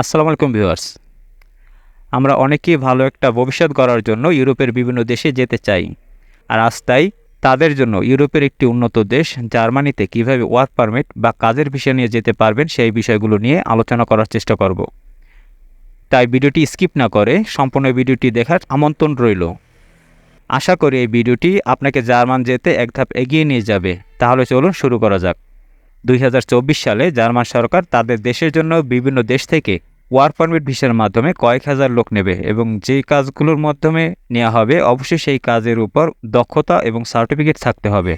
আসসালামু আলাইকুম ভিউয়ার্স। আমরা অনেকেই ভালো একটা ভবিষ্যৎ গড়ার জন্য ইউরোপের বিভিন্ন দেশে যেতে চাই। আর আজ তাই তাদের জন্য ইউরোপের একটি উন্নত দেশ, জার্মানিতে কীভাবে ওয়ার্ক পারমিট বা কাজের ভিসা নিয়ে যেতে পারবেন সেই বিষয়গুলো নিয়ে আলোচনা করার চেষ্টা করব। তাই ভিডিওটি স্কিপ না করে সম্পূর্ণ ভিডিওটি দেখার আমন্ত্রণ রইল। আশা করি এই ভিডিওটি আপনাকে জার্মান যেতে এক ধাপ এগিয়ে নিয়ে যাবে। তাহলে চলুন শুরু করা যাক। দুই হাজার চব্বিশ সালে জার্মান সরকার তাদের দেশের জন্য বিভিন্ন দেশ থেকে ওয়ার্ক পারমিট ভিসার মাধ্যমে কয়েক হাজার লোক নেবে এবং যেই কাজগুলোর মাধ্যমে নেওয়া হবে, অবশ্যই সেই কাজের উপর দক্ষতা এবং সার্টিফিকেট থাকতে হবে।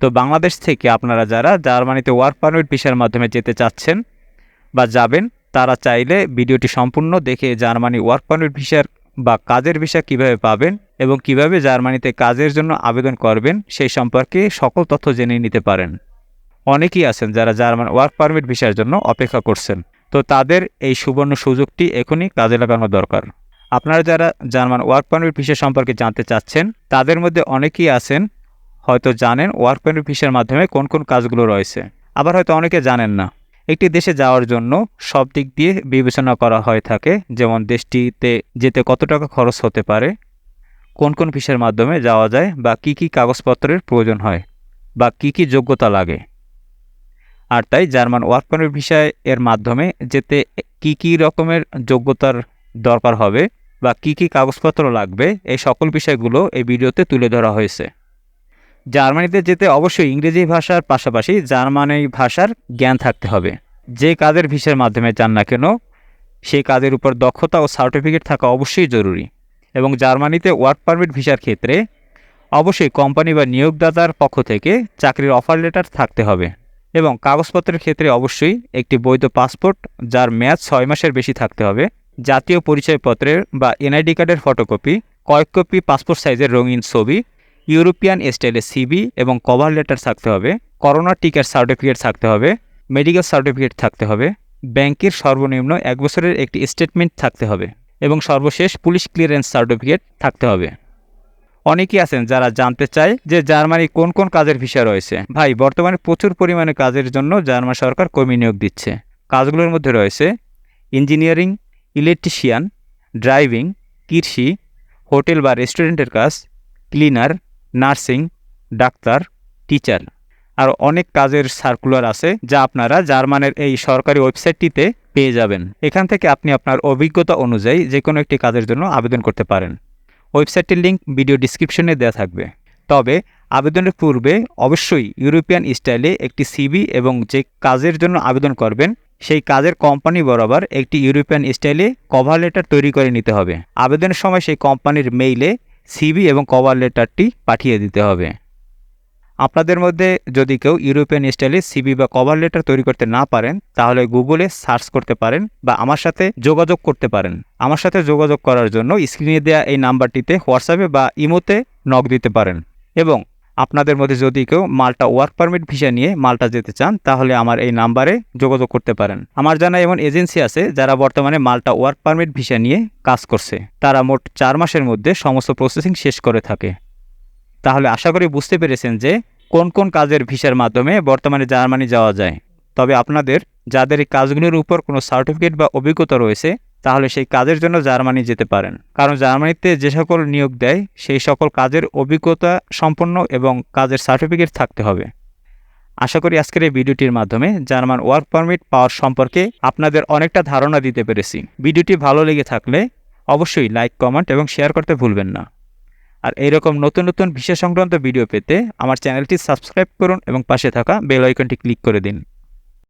তো বাংলাদেশ থেকে আপনারা যারা জার্মানিতে ওয়ার্ক পারমিট ভিসার মাধ্যমে যেতে চাচ্ছেন বা যাবেন, তারা চাইলে ভিডিওটি সম্পূর্ণ দেখে জার্মানি ওয়ার্ক পারমিট ভিসার বা কাজের ভিসা কীভাবে পাবেন এবং কীভাবে জার্মানিতে কাজের জন্য আবেদন করবেন, সেই সম্পর্কে সকল তথ্য জেনে নিতে পারেন। অনেকেই আছেন যারা জার্মান ওয়ার্ক পারমিট ভিসার জন্য অপেক্ষা করছেন। তো তাদের এই সুবর্ণ সুযোগটি এখনই কাজে লাগানো দরকার। আপনারা যারা জার্মান ওয়ার্ক পারমিট ভিসা সম্পর্কে জানতে চাচ্ছেন, তাদের মধ্যে অনেকেই আছেন, হয়তো জানেন ওয়ার্ক পারমিট ভিসার মাধ্যমে কোন কোন কাজগুলো রয়েছে। আবার হয়তো অনেকে জানেন না। একটি দেশে যাওয়ার জন্য সব দিক দিয়ে বিবেচনা করা হয়ে থাকে, যেমন দেশটিতে যেতে কত টাকা খরচ হতে পারে, কোন কোন ভিসার মাধ্যমে যাওয়া যায়, বা কি কি কাগজপত্রের প্রয়োজন হয়, বা কি কি যোগ্যতা লাগে। আর তাই জার্মান ওয়ার্ক পারমিট ভিসায় এর মাধ্যমে যেতে কি কি রকমের যোগ্যতার দরকার হবে বা কি কি কাগজপত্র লাগবে, এই সকল বিষয়গুলো এই ভিডিওতে তুলে ধরা হয়েছে। জার্মানিতে যেতে অবশ্যই ইংরেজি ভাষার পাশাপাশি জার্মানি ভাষার জ্ঞান থাকতে হবে। যে কাজের ভিসার মাধ্যমে যান না কেন সেই কাজের উপর দক্ষতা ও সার্টিফিকেট থাকা অবশ্যই জরুরি এবং জার্মানিতে ওয়ার্ক পারমিট ভিসার ক্ষেত্রে অবশ্যই কোম্পানি বা নিয়োগদাতার পক্ষ থেকে চাকরির অফার লেটার থাকতে হবে। এবং কাগজপত্রের ক্ষেত্রে অবশ্যই একটি বৈধ পাসপোর্ট, যার মেয়াদ ছয় মাসের বেশি থাকতে হবে। জাতীয় পরিচয়পত্রের বা এনআইডি কার্ডের ফটোকপি, কয়েক কপি পাসপোর্ট সাইজের রঙিন ছবি, ইউরোপিয়ান স্টাইলের সিবি এবং কভার লেটার থাকতে হবে, করোনা টিকার সার্টিফিকেট থাকতে হবে, মেডিকেল সার্টিফিকেট থাকতে হবে, ব্যাংকের সর্বনিম্ন এক বছরের একটি স্টেটমেন্ট থাকতে হবে এবং সর্বশেষ পুলিশ ক্লিয়ারেন্স সার্টিফিকেট থাকতে হবে। অনেকেই আছেন যারা জানতে চায় যে জার্মানি কোন কোন কাজের ভিসা রয়েছে। ভাই, বর্তমানে প্রচুর পরিমাণে কাজের জন্য জার্মান সরকার কর্মী নিয়োগ দিচ্ছে। কাজগুলোর মধ্যে রয়েছে ইঞ্জিনিয়ারিং, ইলেকট্রিশিয়ান, ড্রাইভিং, কৃষি, হোটেল বা রেস্টুরেন্টের কাজ, ক্লিনার, নার্সিং, ডাক্তার, টিচার। আর অনেক কাজের সার্কুলার আছে যা আপনারা জার্মানের এই সরকারি ওয়েবসাইটটিতে পেয়ে যাবেন। এখান থেকে আপনি আপনার অভিজ্ঞতা অনুযায়ী যে কোনো একটি কাজের জন্য আবেদন করতে পারেন। ওয়েবসাইটটির লিঙ্ক ভিডিও ডিসক্রিপশনে দেওয়া থাকবে। তবে, আবেদনের পূর্বে অবশ্যই ইউরোপিয়ান স্টাইলে একটি সিবি এবং যে কাজের জন্য আবেদন করবেন, সেই কাজের কোম্পানি বরাবর একটি ইউরোপিয়ান স্টাইলে কভার লেটার তৈরি করে নিতে হবে। আবেদনের সময় সেই কোম্পানির মেইলে সিবি এবং কভার লেটারটি পাঠিয়ে দিতে হবে। আপনাদের মধ্যে যদি কেউ ইউরোপিয়ান স্টাইলে সিবি বা কভার লেটার তৈরি করতে না পারেন, তাহলে গুগলে সার্চ করতে পারেন বা আমার সাথে যোগাযোগ করতে পারেন। আমার সাথে যোগাযোগ করার জন্য স্ক্রিনে দেওয়া এই নাম্বারটিতে হোয়াটসঅ্যাপে বা ইমোতে নক দিতে পারেন। এবং আপনাদের মধ্যে যদি কেউ মালটা ওয়ার্ক পারমিট ভিসা নিয়ে মালটা যেতে চান, তাহলে আমার এই নাম্বারে যোগাযোগ করতে পারেন। আমার জানা এমন এজেন্সি আছে যারা বর্তমানে মালটা ওয়ার্ক পারমিট ভিসা নিয়ে কাজ করছে। তারা মোট চার মাসের মধ্যে সমস্ত প্রসেসিং শেষ করে থাকে। তাহলে আশা করি বুঝতে পেরেছেন যে কোন কোন কাজের ভিসার মাধ্যমে বর্তমানে জার্মানি যাওয়া যায়। তবে আপনাদের, যাদের এই কাজগুলির উপর কোনো সার্টিফিকেট বা অভিজ্ঞতা রয়েছে, তাহলে সেই কাজের জন্য জার্মানি যেতে পারেন। কারণ জার্মানিতে যে সকল নিয়োগ দেয়, সেই সকল কাজের অভিজ্ঞতা সম্পন্ন এবং কাজের সার্টিফিকেট থাকতে হবে। আশা করি আজকের এই ভিডিওটির মাধ্যমে জার্মান ওয়ার্ক পারমিট পাওয়ার সম্পর্কে আপনাদের অনেকটা ধারণা দিতে পেরেছি। ভিডিওটি ভালো লেগে থাকলে অবশ্যই লাইক, কমেন্ট এবং শেয়ার করতে ভুলবেন না। আর এইরকম নতুন নতুন ভিসা সংক্রান্ত ভিডিও পেতে আমার চ্যানেলটি সাবস্ক্রাইব করুন এবং পাশে থাকা বেল আইকনটি ক্লিক করে দিন।